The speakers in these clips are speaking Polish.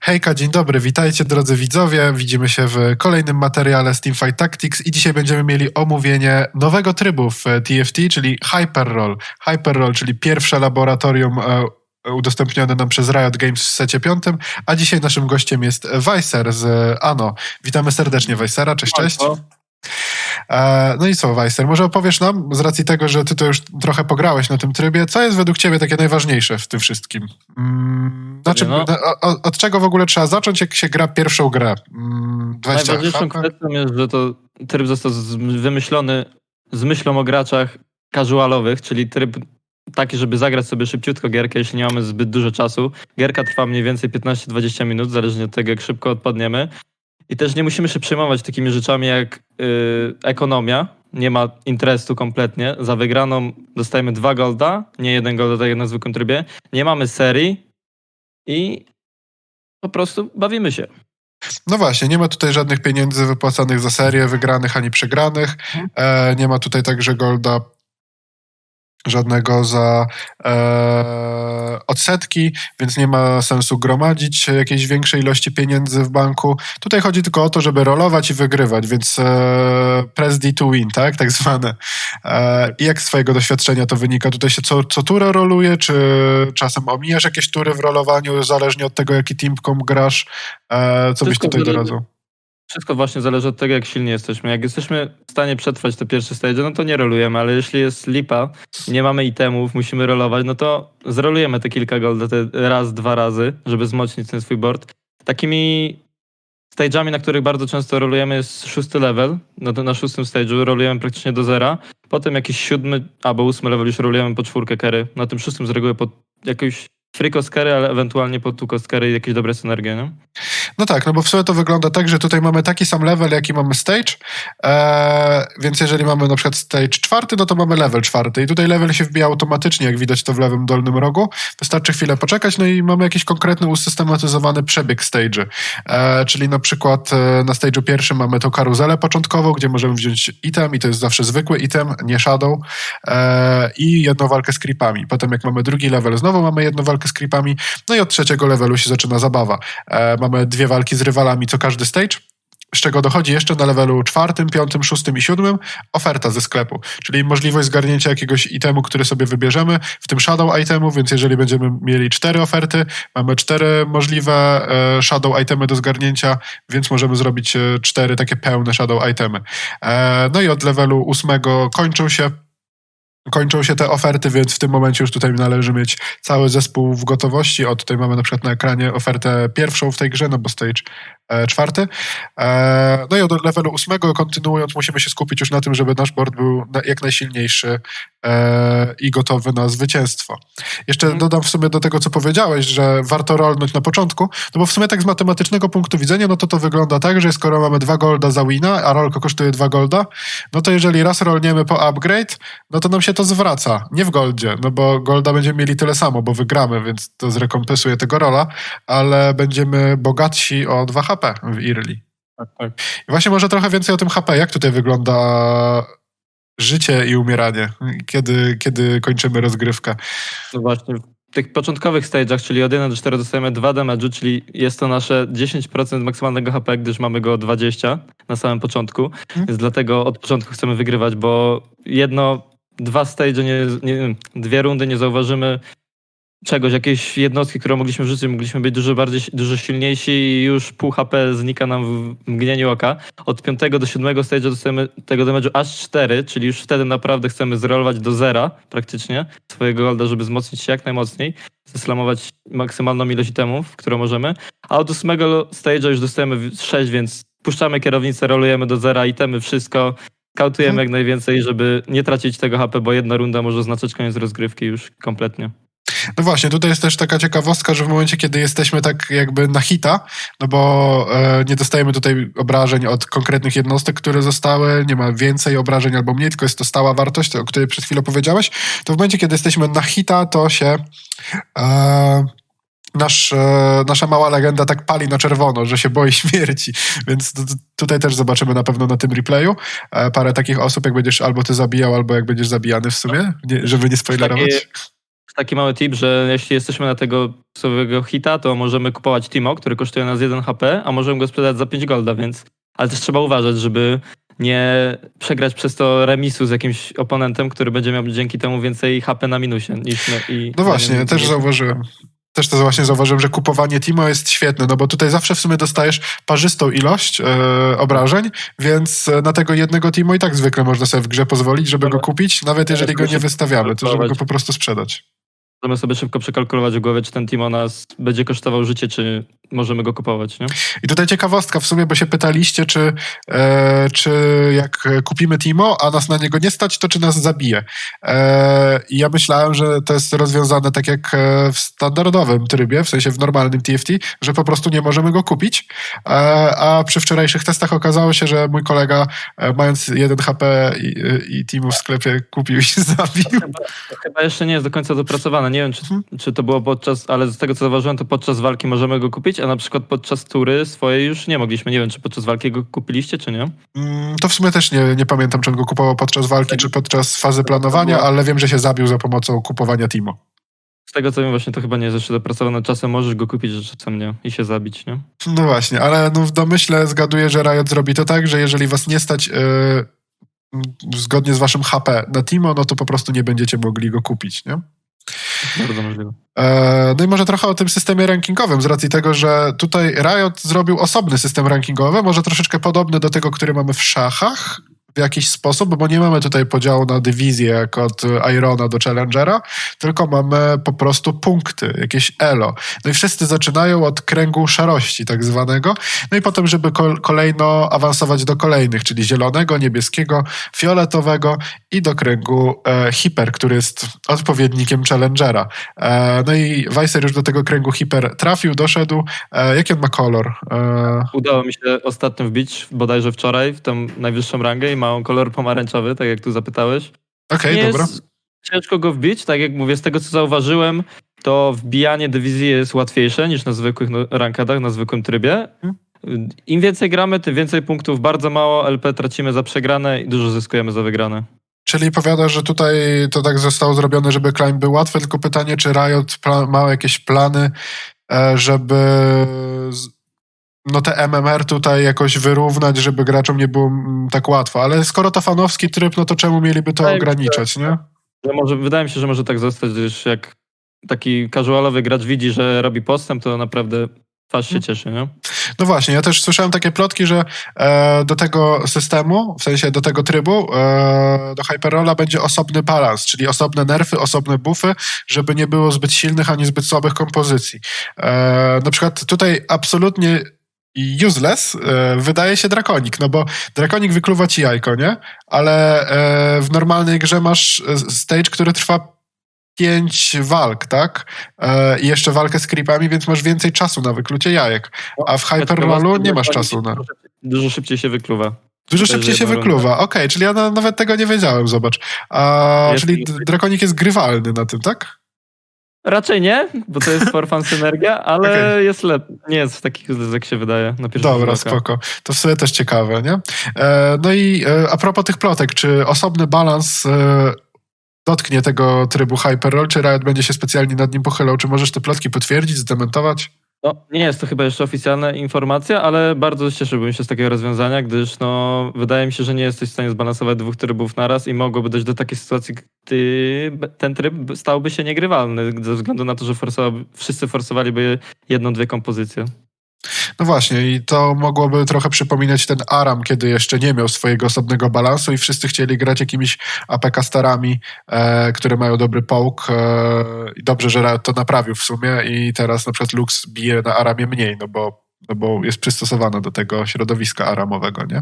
Hejka, dzień dobry, witajcie drodzy widzowie. Widzimy się w kolejnym materiale z Teamfight Tactics i dzisiaj będziemy mieli omówienie nowego trybu w TFT, czyli Hyperroll. Hyperroll, czyli pierwsze laboratorium e, udostępnione nam przez Riot Games w secie piątym, a dzisiaj naszym gościem jest Weiser z ANO. Witamy serdecznie Weissera, cześć, cześć. E, No i co, Weiser, może opowiesz nam, z racji tego, że ty to już trochę pograłeś na tym trybie, co jest według ciebie takie najważniejsze w tym wszystkim? Mm, Znaczy, No. o- o- od czego w ogóle trzeba zacząć, jak się gra pierwszą grę? Mm, 20 Najważniejszą HP? kwestią jest, że to tryb został wymyślony z myślą o graczach casualowych, czyli tryb taki, żeby zagrać sobie szybciutko gierkę, jeśli nie mamy zbyt dużo czasu. Gierka trwa mniej więcej 15-20 minut, zależnie od tego, jak szybko odpadniemy. I też nie musimy się przejmować takimi rzeczami jak yy, ekonomia. Nie ma interesu kompletnie. Za wygraną dostajemy dwa golda, nie jeden golda, tak jak na zwykłym trybie. Nie mamy serii i po prostu bawimy się. No właśnie, nie ma tutaj żadnych pieniędzy wypłacanych za serię, wygranych ani przegranych. E, nie ma tutaj także golda żadnego za e, odsetki, więc nie ma sensu gromadzić jakiejś większej ilości pieniędzy w banku. Tutaj chodzi tylko o to, żeby rolować i wygrywać, więc e, press D to win, tak, tak zwane. E, I jak z twojego doświadczenia to wynika? Tutaj się co, co turę roluje, czy czasem omijasz jakieś tury w rolowaniu, zależnie od tego, jaki teamkom grasz? E, co byś Wszystko tutaj zależy- doradzał? Wszystko właśnie zależy od tego, jak silni jesteśmy. Jak jesteśmy w stanie przetrwać te pierwsze stage, no to nie rolujemy, ale jeśli jest lipa, nie mamy itemów, musimy rolować, no to zrolujemy te kilka golda te raz, dwa razy, żeby wzmocnić ten swój board. Takimi stage'ami, na których bardzo często rolujemy jest szósty level. No to na szóstym stage'u rolujemy praktycznie do zera. Potem jakiś siódmy albo ósmy level już rolujemy po czwórkę carry. Na tym szóstym z reguły po jakieś free cost carry, ale ewentualnie po two cost carry jakieś dobre synergie, nie? No tak, no bo w sumie to wygląda tak, że tutaj mamy taki sam level, jaki mamy stage, e, więc jeżeli mamy na przykład stage czwarty, no to mamy level czwarty i tutaj level się wbija automatycznie, jak widać to w lewym dolnym rogu. Wystarczy chwilę poczekać, no i mamy jakiś konkretny, usystematyzowany przebieg stage'y. E, czyli na przykład e, na stage'u pierwszym mamy tą karuzelę początkową, gdzie możemy wziąć item i to jest zawsze zwykły item, nie shadow e, i jedną walkę z creepami. Potem jak mamy drugi level, znowu mamy jedną walkę z creepami, no i od trzeciego levelu się zaczyna zabawa. E, mamy dwie walki z rywalami co każdy stage. Z czego dochodzi jeszcze na levelu czwartym, piątym, szóstym i siódmym oferta ze sklepu, czyli możliwość zgarnięcia jakiegoś itemu, który sobie wybierzemy, w tym shadow itemu, więc jeżeli będziemy mieli cztery oferty, mamy cztery możliwe e, shadow itemy do zgarnięcia, więc możemy zrobić e, cztery takie pełne shadow itemy. E, no i od levelu ósmego kończą się kończą się te oferty, więc w tym momencie już tutaj należy mieć cały zespół w gotowości. O, tutaj mamy na przykład na ekranie ofertę pierwszą w tej grze, no bo stage czwarty. E, no i od levelu ósmego kontynuując musimy się skupić już na tym, żeby nasz board był jak najsilniejszy e, i gotowy na zwycięstwo. Jeszcze Mhm. dodam w sumie do tego, co powiedziałeś, że warto rolnąć na początku, no bo w sumie tak z matematycznego punktu widzenia, no to to wygląda tak, że skoro mamy dwa golda za wina, a rolka kosztuje dwa golda, no to jeżeli raz rolniemy po upgrade, no to nam się to zwraca. Nie w goldzie, no bo golda będziemy mieli tyle samo, bo wygramy, więc to zrekompensuje tego rola, ale będziemy bogatsi o 2 HP w early. Tak, tak. I właśnie może trochę więcej o tym HP. Jak tutaj wygląda życie i umieranie? Kiedy, kiedy kończymy rozgrywkę? No właśnie, w tych początkowych stage'ach, czyli od 1 do 4 dostajemy 2 damage'u, czyli jest to nasze 10% maksymalnego HP, gdyż mamy go 20 na samym początku, Mhm. więc dlatego od początku chcemy wygrywać, bo jedno, dwa stage, nie, nie, dwie rundy nie zauważymy czegoś, jakiejś jednostki, którą mogliśmy wrzucić, mogliśmy być dużo bardziej, dużo silniejsi i już pół HP znika nam w mgnieniu oka. Od 5 do 7 stage'a dostajemy tego damage'u aż 4, czyli już wtedy naprawdę chcemy zrolować do zera praktycznie swojego golda, żeby wzmocnić się jak najmocniej, zeslamować maksymalną ilość itemów, którą możemy. A od 8 stage'a już dostajemy 6, więc puszczamy kierownicę, rolujemy do zera itemy, wszystko, kautujemy Mhm. jak najwięcej, żeby nie tracić tego HP, bo jedna runda może oznaczać koniec rozgrywki już kompletnie. No właśnie, tutaj jest też taka ciekawostka, że w momencie, kiedy jesteśmy tak jakby na hita, no bo e, nie dostajemy tutaj obrażeń od konkretnych jednostek, które zostały, nie ma więcej obrażeń albo mniej, tylko jest to stała wartość, o której przed chwilą powiedziałeś, to w momencie, kiedy jesteśmy na hita, to się e, nasz, e, nasza mała legenda tak pali na czerwono, że się boi śmierci, więc t- tutaj też zobaczymy na pewno na tym replayu e, parę takich osób, jak będziesz albo ty zabijał, albo jak będziesz zabijany w sumie, nie, żeby nie spoilerować. Takie- taki mały tip, że jeśli jesteśmy na tego psowego hita, to możemy kupować Timo, który kosztuje nas 1 HP, a możemy go sprzedać za 5 golda, więc... Ale też trzeba uważać, żeby nie przegrać przez to remisu z jakimś oponentem, który będzie miał dzięki temu więcej HP na minusie niż my. I No właśnie, nie- też zauważyłem. Też to właśnie zauważyłem, że kupowanie Timo jest świetne, no bo tutaj zawsze w sumie dostajesz parzystą ilość e, obrażeń, więc e, na tego jednego Timo i tak zwykle można sobie w grze pozwolić, żeby go kupić, nawet jeżeli go nie wystawiamy, to żeby go po prostu sprzedać. Możemy sobie szybko przekalkulować w głowie, czy ten Timo nas będzie kosztował życie, czy możemy go kupować, nie? I tutaj ciekawostka w sumie, bo się pytaliście, czy, e, czy jak kupimy Timo, a nas na niego nie stać, to czy nas zabije. E, I ja myślałem, że to jest rozwiązane tak jak e, w standardowym trybie, w sensie w normalnym TFT, że po prostu nie możemy go kupić. E, a przy wczorajszych testach okazało się, że mój kolega, e, mając 1 HP i, i Timo w sklepie, kupił i się zabił. To chyba jeszcze nie jest do końca dopracowane. Nie wiem, czy, Mhm. czy to było podczas, ale z tego co zauważyłem, to podczas walki możemy go kupić, a na przykład podczas tury swojej już nie mogliśmy. Nie wiem, czy podczas walki go kupiliście, czy nie. Mm, To w sumie też nie, nie pamiętam, czy on go kupował podczas walki, czy podczas fazy planowania, ale wiem, że się zabił za pomocą kupowania Timo. Z tego co wiem, właśnie to chyba nie jest jeszcze dopracowane. Czasem możesz go kupić, że czasem nie i się zabić, nie? No właśnie, ale no w domyśle zgaduję, że Riot zrobi to tak, że jeżeli was nie stać yy, zgodnie z waszym HP na Timo, no to po prostu nie będziecie mogli go kupić, nie? Bardzo możliwe. E, No i może trochę o tym systemie rankingowym, z racji tego, że tutaj Riot zrobił osobny system rankingowy, może troszeczkę podobny do tego, który mamy w szachach w jakiś sposób, bo nie mamy tutaj podziału na dywizję jak od Irona do Challengera, tylko mamy po prostu punkty, jakieś elo. No i wszyscy zaczynają od kręgu szarości tak zwanego, no i potem, żeby kol- kolejno awansować do kolejnych, czyli zielonego, niebieskiego, fioletowego i do kręgu e, hiper, który jest odpowiednikiem Challengera. E, no i Weiser już do tego kręgu hiper trafił, doszedł. E, jaki on ma kolor? E, Udało mi się ostatnio wbić, bodajże wczoraj, w tą najwyższą rangę i ma kolor pomarańczowy, tak jak tu zapytałeś. Okej, nie dobra. jest ciężko go wbić, tak jak mówię, z tego co zauważyłem, to wbijanie dywizji jest łatwiejsze niż na zwykłych no, rankadach, na zwykłym trybie. Im więcej gramy, tym więcej punktów, bardzo mało LP tracimy za przegrane i dużo zyskujemy za wygrane. Czyli powiadasz, że tutaj to tak zostało zrobione, żeby climb był łatwy, tylko pytanie, czy Riot ma jakieś plany, e, żeby no te MMR tutaj jakoś wyrównać, żeby graczom nie było mm, tak łatwo. Ale skoro to fanowski tryb, no to czemu mieliby to Wydaje mi się, ograniczać, nie? Że może, wydaje mi się, że może tak zostać, gdyż jak taki casualowy gracz widzi, że robi postęp, to naprawdę twarz się cieszy, nie? No właśnie, ja też słyszałem takie plotki, że e, do tego systemu, w sensie do tego trybu, e, do Hyperrolla będzie osobny balans, czyli osobne nerfy, osobne buffy, żeby nie było zbyt silnych ani zbyt słabych kompozycji. E, na przykład tutaj absolutnie useless e, wydaje się Drakonik, no bo Drakonik wykluwa ci jajko, nie? Ale e, w normalnej grze masz e, stage, który trwa pięć walk, tak? I jeszcze walkę z creepami, więc masz więcej czasu na wyklucie jajek. A w Hyperrollu nie masz czasu na... Dużo szybciej się wykluwa. Dużo szybciej się wykluwa. Okej, czyli ja na, nawet tego nie wiedziałem, zobacz. A, czyli Drakonik jest grywalny na tym, tak? Raczej nie, bo to jest for fun synergia, ale Okej. jest lep. Nie jest w takich jak się wydaje na pierwszy Dobra, spoko. To w sumie też ciekawe, nie? E, no i e, a propos tych plotek, czy osobny balans e, dotknie tego trybu Hyperroll, czy Riot będzie się specjalnie nad nim pochylał? Czy możesz te plotki potwierdzić, zdementować? No, nie jest to chyba jeszcze oficjalna informacja, ale bardzo cieszyłbym się z takiego rozwiązania, gdyż no, wydaje mi się, że nie jesteś w stanie zbalansować dwóch trybów naraz i mogłoby dojść do takiej sytuacji, gdy ten tryb stałby się niegrywalny, ze względu na to, że forsowa- wszyscy forsowaliby jedną, dwie kompozycje. No właśnie, i to mogłoby trochę przypominać ten Aram, kiedy jeszcze nie miał swojego osobnego balansu i wszyscy chcieli grać jakimiś APK starami, e, które mają dobry połk. E, I dobrze, że to naprawił w sumie i teraz na przykład Lux bije na Aramie mniej, no bo, no bo jest przystosowana do tego środowiska aramowego, nie?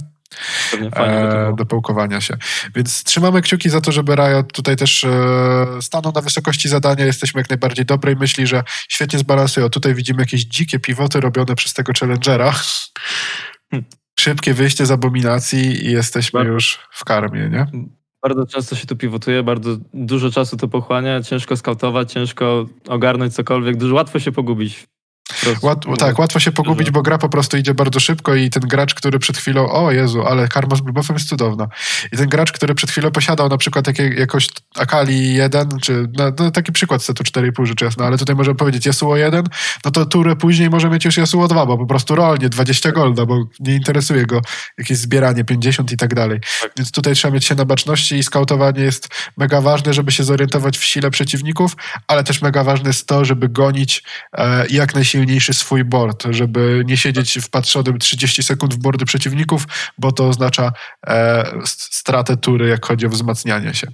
E, do połkowania się. Więc trzymamy kciuki za to, żeby Riot tutaj też e, stanął na wysokości zadania. Jesteśmy jak najbardziej dobrej myśli, że świetnie zbalansują. Tutaj widzimy jakieś dzikie pivoty robione przez tego challengera. Hmm. Szybkie wyjście z abominacji i jesteśmy Bardzo- już w karmie, nie? Bardzo często się tu pivotuje, bardzo dużo czasu to pochłania, ciężko skautować, ciężko ogarnąć cokolwiek, dużo łatwo się pogubić. Łat, tak, łatwo się pogubić, bo gra po prostu idzie bardzo szybko i ten gracz, który przed chwilą, o Jezu, ale karma z blubuffem jest cudowna. I ten gracz, który przed chwilą posiadał na przykład jakie, jakoś Akali 1, czy no, no, taki przykład setu 4,5 rzecz jasna, ale tutaj możemy powiedzieć Yasuo 1, no to turę później może mieć już Yasuo 2, bo po prostu rolnie 20 golda, bo nie interesuje go jakieś zbieranie 50 i tak dalej. Tak. Więc tutaj trzeba mieć się na baczności i skautowanie jest mega ważne, żeby się zorientować w sile przeciwników, ale też mega ważne jest to, żeby gonić e, jak najsilniejszy swój board, żeby nie siedzieć wpatrzonym 30 sekund w boardy przeciwników, bo to oznacza e, stratę tury, jak chodzi o wzmacnianie się.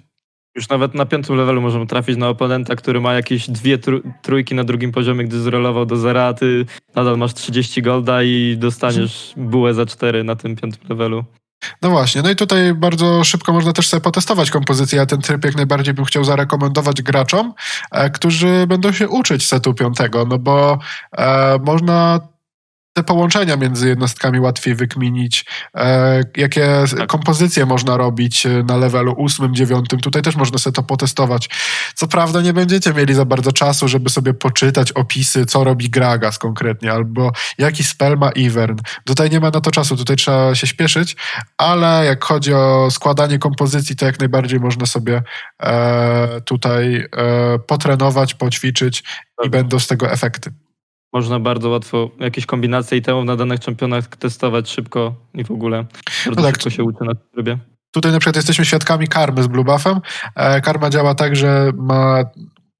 Już nawet na piątym levelu możemy trafić na oponenta, który ma jakieś dwie trójki na drugim poziomie, gdy zrolował do zera, ty nadal masz 30 golda i dostaniesz bułę za 4 na tym piątym levelu. No właśnie, no i tutaj bardzo szybko można też sobie potestować kompozycję. Ja ten tryb jak najbardziej bym chciał zarekomendować graczom, e, którzy będą się uczyć setu piątego, no bo e, można te połączenia między jednostkami łatwiej wykminić, e, jakie Tak. kompozycje można robić e, na levelu ósmym, dziewiątym. Tutaj też można sobie to potestować. Co prawda nie będziecie mieli za bardzo czasu, żeby sobie poczytać opisy, co robi Gragas konkretnie, albo jaki spell ma Ivern. Tutaj nie ma na to czasu, tutaj trzeba się śpieszyć, ale jak chodzi o składanie kompozycji, to jak najbardziej można sobie e, tutaj e, potrenować, poćwiczyć i Tak. będą z tego efekty. Można bardzo łatwo jakieś kombinacje itemów na danych czempionach testować szybko i w ogóle. Bardzo tak. szybko się uczy na tym trybie. Tutaj na przykład jesteśmy świadkami karmy z blue buffem. E, karma działa tak, że ma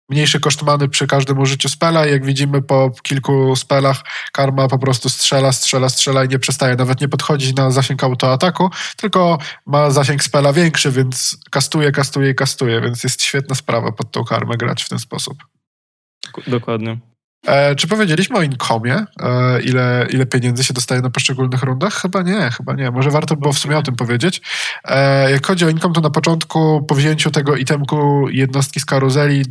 mniejszy koszt many przy każdym użyciu spela jak widzimy po kilku spelach karma po prostu strzela, strzela, strzela i nie przestaje. Nawet nie podchodzi na zasięg autoataku, tylko ma zasięg spela większy, więc kastuje, kastuje i kastuje, więc jest świetna sprawa pod tą karmę grać w ten sposób. Dokładnie. E, czy powiedzieliśmy o inkomie? E, ile, ile pieniędzy się dostaje na poszczególnych rundach? Chyba nie, chyba nie. Może warto było w sumie o tym powiedzieć. E, jak chodzi o inkom, to na początku po wzięciu tego itemku jednostki z karuzeli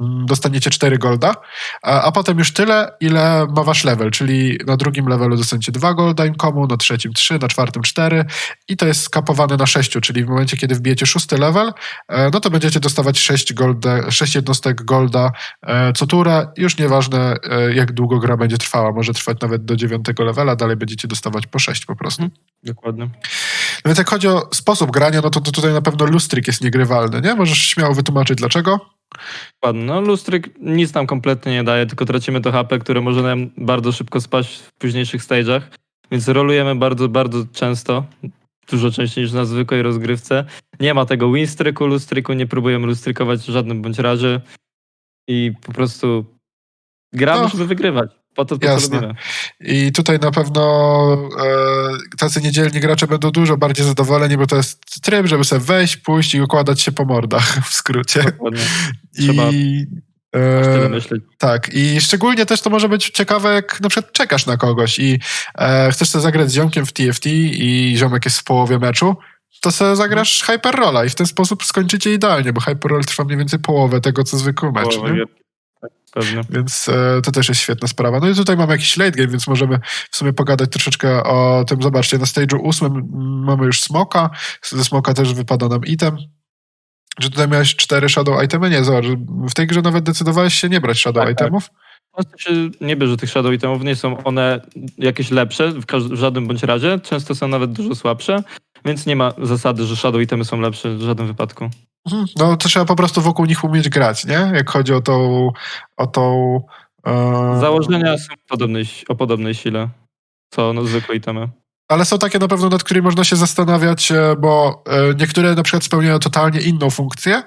dostaniecie 4 golda, a, a potem już tyle, ile ma wasz level, czyli na drugim levelu dostaniecie 2 golda inkomu, na trzecim 3, na czwartym 4 i to jest skapowane na 6, czyli w momencie, kiedy wbijecie szósty level, e, no to będziecie dostawać 6, golda, 6 jednostek golda e, co turę. Już nieważne, e, jak długo gra będzie trwała. Może trwać nawet do dziewiątego levela, dalej będziecie dostawać po 6 po prostu. Mhm. Dokładnie. No więc jak chodzi o sposób grania, no to, to tutaj na pewno lustryk jest niegrywalny, nie? Możesz śmiało wytłumaczyć dlaczego? Dokładnie. No lustryk nic nam kompletnie nie daje, tylko tracimy to HP, które może nam bardzo szybko spaść w późniejszych stage'ach. Więc rolujemy bardzo, bardzo często. Dużo częściej niż na zwykłej rozgrywce. Nie ma tego winstryku, lustryku, nie próbujemy lustrykować w żadnym bądź razie. I po prostu gramy, No, żeby wygrywać. Po to to jasne. robimy. I tutaj na pewno e, tacy niedzielni gracze będą dużo bardziej zadowoleni, bo to jest tryb, żeby sobie wejść, pójść i układać się po mordach, w skrócie. Dokładnie. trzeba I, e, myśleć. Tak, i szczególnie też to może być ciekawe, jak na przykład czekasz na kogoś i e, chcesz sobie zagrać z ziomkiem w TFT i ziomek jest w połowie meczu, to sobie zagrasz Hyperrolla i w ten sposób skończycie idealnie, bo Hyperroll trwa mniej więcej połowę tego, co zwykły mecz. Połowę pewnie. Więc e, to też jest świetna sprawa. No i tutaj mamy jakiś late game, więc możemy w sumie pogadać troszeczkę o tym. Zobaczcie, na stage'u ósmym mamy już smoka. Ze smoka też wypada nam item. Że tutaj miałeś cztery shadow itemy? Nie, zobacz, w tej grze nawet decydowałeś się nie brać shadow Tak, tak. itemów. Prostu się nie bierze tych shadow itemów, nie są one jakieś lepsze w, w żadnym bądź razie, często są nawet dużo słabsze, więc nie ma zasady, że shadow itemy są lepsze w żadnym wypadku. Mhm. No to trzeba po prostu wokół nich umieć grać, nie? Jak chodzi o tą... O tą e, Założenia są podobnej, o podobnej sile, co no, zwykłe itemy. Ale są takie na pewno, nad którymi można się zastanawiać, e, bo e, niektóre na przykład spełniają totalnie inną funkcję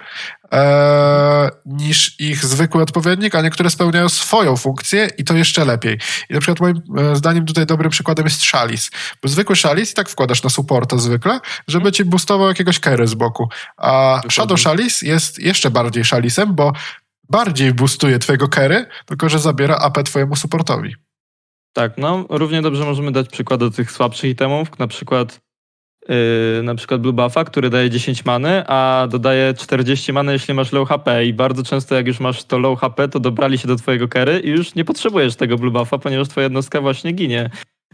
e, niż ich zwykły odpowiednik, a niektóre spełniają swoją funkcję i to jeszcze lepiej. I na przykład moim e, zdaniem tutaj dobrym przykładem jest Shalis. Bo zwykły Shalis i tak wkładasz na supporta zwykle, żeby ci boostował jakiegoś carry z boku. A Shadow Shalis jest jeszcze bardziej Shalisem, bo bardziej boostuje twojego carry, tylko że zabiera AP twojemu supportowi. Tak, no równie dobrze możemy dać przykład do tych słabszych itemów, na przykład yy, na przykład Blue Buffa, który daje 10 many, a dodaje 40 many, jeśli masz low HP i bardzo często jak już masz to low HP, to dobrali się do twojego carry i już nie potrzebujesz tego Blue Buffa, ponieważ twoja jednostka właśnie ginie.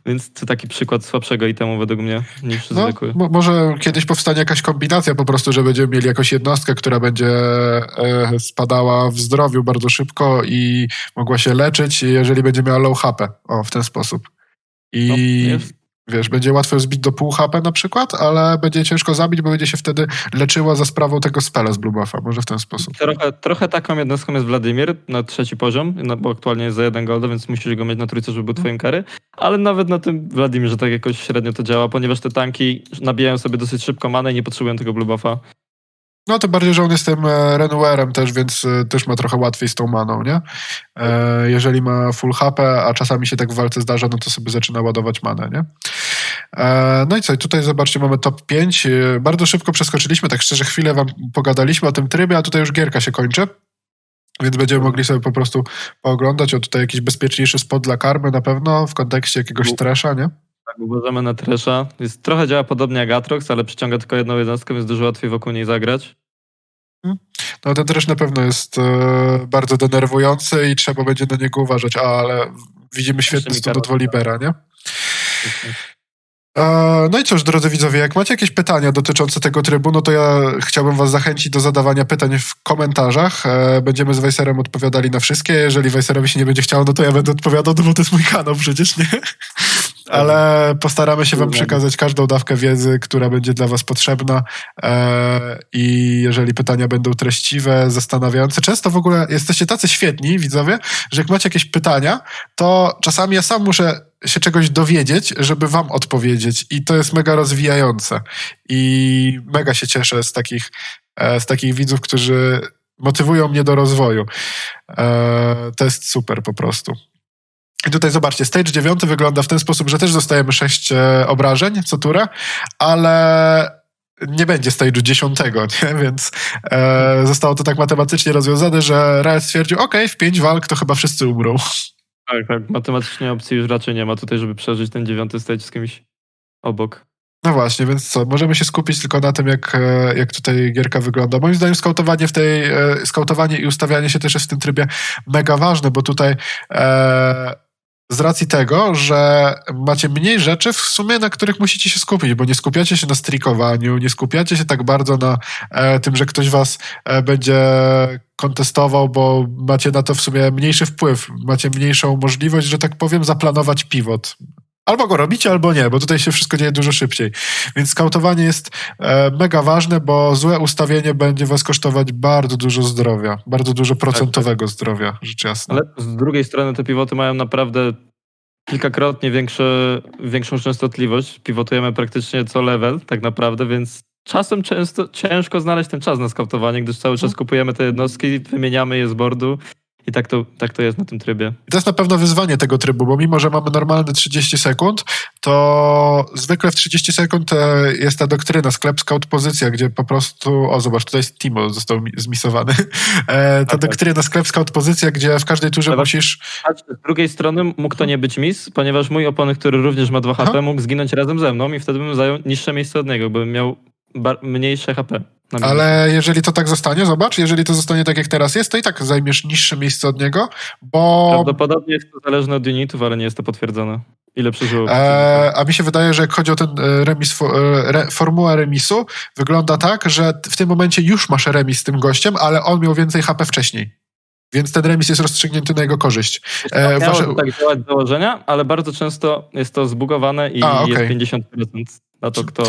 Więc to taki przykład słabszego itemu według mnie niż No, zwykły. mo- może kiedyś powstanie jakaś kombinacja po prostu, że będziemy mieli jakąś jednostkę, która będzie e, spadała w zdrowiu bardzo szybko i mogła się leczyć, jeżeli będzie miała low HP. O, w ten sposób. I No, jest. Wiesz, będzie łatwo zbić do pół HP na przykład, ale będzie ciężko zabić, bo będzie się wtedy leczyła za sprawą tego spela z blue buffa. Może w ten sposób. Trochę, trochę taką jednostką jest Wladimir na trzeci poziom, no, bo aktualnie jest za jeden golda, więc musisz go mieć na trójce, żeby był twoim kary. Ale nawet na tym Wladimirze tak jakoś średnio to działa, ponieważ te tanki nabijają sobie dosyć szybko manę i nie potrzebują tego blue buffa. No to bardziej, że on jest tym e, Renwarem też, więc e, też ma trochę łatwiej z tą maną, nie? E, jeżeli ma full HP, a czasami się tak w walce zdarza, no to sobie zaczyna ładować manę, nie? E, no i co, i tutaj zobaczcie, mamy top 5. E, bardzo szybko przeskoczyliśmy, tak szczerze chwilę wam pogadaliśmy o tym trybie, a tutaj już gierka się kończy. Więc będziemy mogli sobie po prostu pooglądać. O tutaj jakiś bezpieczniejszy spot dla karmy na pewno, w kontekście jakiegoś tresza, nie? Tak, uważamy na Tresha. Jest, trochę działa podobnie jak Atrox, ale przyciąga tylko jedną jednostkę, więc dużo łatwiej wokół niej zagrać. No ten trash na pewno jest e, bardzo denerwujący i trzeba będzie na niego uważać, a, ale widzimy świetny karta. Wolibera, nie? E, No i cóż, drodzy widzowie, jak macie jakieś pytania dotyczące tego trybu, no to ja chciałbym was zachęcić do zadawania pytań w komentarzach. E, Będziemy z Wejserem odpowiadali na wszystkie. Jeżeli Wejserowi się nie będzie chciało, no to ja będę odpowiadał, no bo to jest mój kanał przecież, nie? Ale postaramy się wam przekazać każdą dawkę wiedzy, która będzie dla was potrzebna. E, I jeżeli pytania będą treściwe, zastanawiające, często w ogóle jesteście tacy świetni, widzowie, że jak macie jakieś pytania, to czasami ja sam muszę się czegoś dowiedzieć, żeby wam odpowiedzieć. I to jest mega rozwijające. I mega się cieszę z takich, e, z takich widzów, którzy motywują mnie do rozwoju. E, To jest super po prostu. I tutaj zobaczcie, stage 9 wygląda w ten sposób, że też dostajemy 6 obrażeń co turę, ale nie będzie stage'u 10, nie? więc e, zostało to tak matematycznie rozwiązane, że Riot stwierdził, ok, w 5 walk to chyba wszyscy umrą. Tak, tak. Matematycznie opcji już raczej nie ma tutaj, żeby przeżyć ten dziewiąty stage z kimś obok. No właśnie, więc co, możemy się skupić tylko na tym, jak, e, jak tutaj gierka wygląda. Moim zdaniem skautowanie w tej, e, skautowanie i ustawianie się też jest w tym trybie mega ważne, bo tutaj e, z racji tego, że macie mniej rzeczy w sumie, na których musicie się skupić, bo nie skupiacie się na strikowaniu, nie skupiacie się tak bardzo na e, tym, że ktoś was e, będzie kontestował, bo macie na to w sumie mniejszy wpływ, macie mniejszą możliwość, że tak powiem, zaplanować pivot. Albo go robicie, albo nie, bo tutaj się wszystko dzieje dużo szybciej. Więc skautowanie jest e, mega ważne, bo złe ustawienie będzie was kosztować bardzo dużo zdrowia, bardzo dużo procentowego zdrowia, rzecz jasna. Ale z drugiej strony te pivoty mają naprawdę kilkakrotnie większe, większą częstotliwość. Pivotujemy praktycznie co level tak naprawdę, więc czasem często ciężko znaleźć ten czas na skautowanie, gdyż cały czas kupujemy te jednostki, wymieniamy je z boardu i tak to, tak to jest na tym trybie. I to jest na pewno wyzwanie tego trybu, bo mimo, że mamy normalne 30 sekund, to zwykle w 30 sekund e, jest ta doktryna sklep scout pozycja, gdzie po prostu, o zobacz, tutaj jest Timo został mi- zmisowany. E, ta tak. doktryna sklep scout pozycja, gdzie w każdej turze Ale- musisz, z drugiej strony mógł to nie być mis, ponieważ mój oponent, który również ma 2 Aha. HP, mógł zginąć razem ze mną i wtedy bym zajął niższe miejsce od niego, bym miał mniejsze HP. ale jeżeli to tak zostanie, zobacz, jeżeli to zostanie tak jak teraz jest, to i tak zajmiesz niższe miejsce od niego, bo Prawdopodobnie jest to zależne od unitów, ale nie jest to potwierdzone. Ile przeżyło? E, a mi się wydaje, że jak chodzi o ten e, remis, e, re, formułę remisu, wygląda tak, że w tym momencie już masz remis z tym gościem, ale on miał więcej HP wcześniej. Więc ten remis jest rozstrzygnięty na jego korzyść. E, wasze- tak działać założenia, ale bardzo często jest to zbugowane i A, okej. jest 50% na to, kto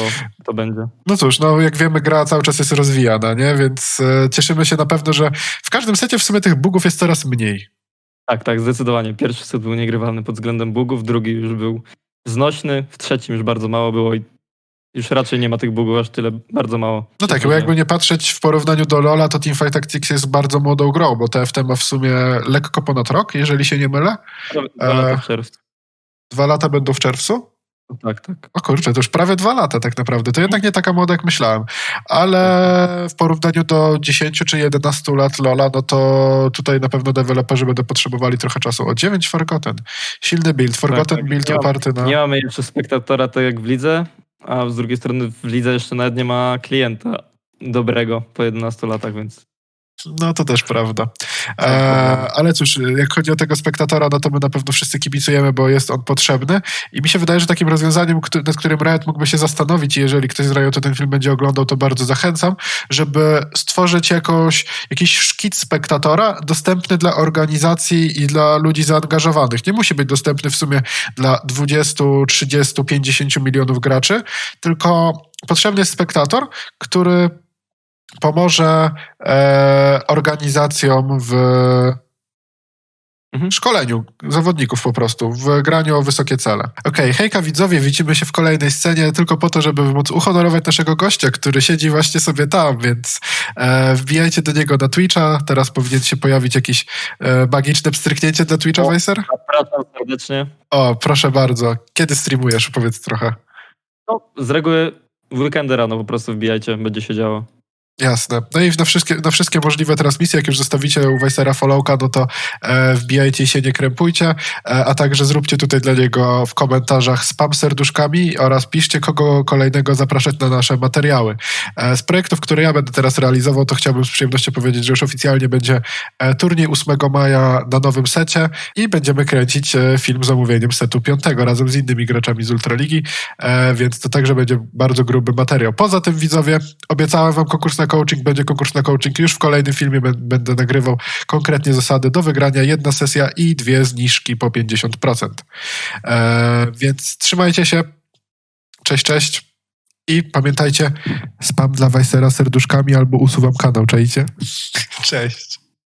to będzie. No cóż, no jak wiemy, gra cały czas jest rozwijana, nie? Więc e, cieszymy się na pewno, że w każdym secie w sumie tych bugów jest coraz mniej. Tak, tak, zdecydowanie. Pierwszy set był niegrywalny pod względem bugów, drugi już był znośny, w trzecim już bardzo mało było i już raczej nie ma tych bugów, aż tyle, bardzo mało. No tak, bo jakby nie patrzeć w porównaniu do LoL'a, to Teamfight Tactics jest bardzo młodą grą, bo TFT ma w sumie lekko ponad rok, jeżeli się nie mylę. Dwa lata e, w czerwcu. Dwa lata będą w czerwcu. Tak, tak. O kurczę, to już prawie dwa lata tak naprawdę. To jednak nie taka młoda, jak myślałem. Ale w porównaniu do 10 czy 11 lat Lola, no to tutaj na pewno deweloperzy będą potrzebowali trochę czasu. O 9 Forgotten. Silny build. Forgotten tak. build Nie oparty na... Nie mamy jeszcze spektatora tak jak w lidze, a z drugiej strony w lidze jeszcze nawet nie ma klienta dobrego po 11 latach, więc No to też prawda. E, ale cóż, jak chodzi o tego spektatora, no to my na pewno wszyscy kibicujemy, bo jest on potrzebny. I mi się wydaje, że takim rozwiązaniem, nad którym Riot mógłby się zastanowić, i jeżeli ktoś z Riotu ten film będzie oglądał, to bardzo zachęcam, żeby stworzyć jakoś, jakiś szkic spektatora dostępny dla organizacji i dla ludzi zaangażowanych. Nie musi być dostępny w sumie dla 20, 30, 50 milionów graczy, tylko potrzebny jest spektator, który pomoże e, organizacjom w Mhm. szkoleniu zawodników po prostu, w graniu o wysokie cele. Okej, hejka widzowie, widzimy się w kolejnej scenie tylko po to, żeby móc uhonorować naszego gościa, który siedzi właśnie sobie tam, więc e, wbijajcie do niego na Twitcha, teraz powinien się pojawić jakieś e, magiczne pstryknięcie dla Twitcha. Weiser? Zapraszam serdecznie. O, proszę bardzo. Kiedy streamujesz? Powiedz trochę. No, z reguły w weekendy rano po prostu wbijajcie, będzie się działo. Jasne. No i na wszystkie, na wszystkie możliwe transmisje, jak już zostawicie u Weissera followka, no to e, wbijajcie się nie krępujcie, e, a także zróbcie tutaj dla niego w komentarzach spam serduszkami oraz piszcie, kogo kolejnego zapraszać na nasze materiały. E, z projektów, które ja będę teraz realizował, to chciałbym z przyjemnością powiedzieć, że już oficjalnie będzie e, turniej 8 maja na nowym secie i będziemy kręcić e, film z omówieniem setu 5 razem z innymi graczami z Ultraligi, e, więc to także będzie bardzo gruby materiał. Poza tym, widzowie, obiecałem wam konkurs na coaching, będzie konkurs na coaching. Już w kolejnym filmie bę- będę nagrywał konkretnie zasady do wygrania, jedna sesja i dwie zniżki po 50%. E, więc trzymajcie się. Cześć, cześć. I pamiętajcie, spam dla Weissera serduszkami albo usuwam kanał, czajcie? Cześć.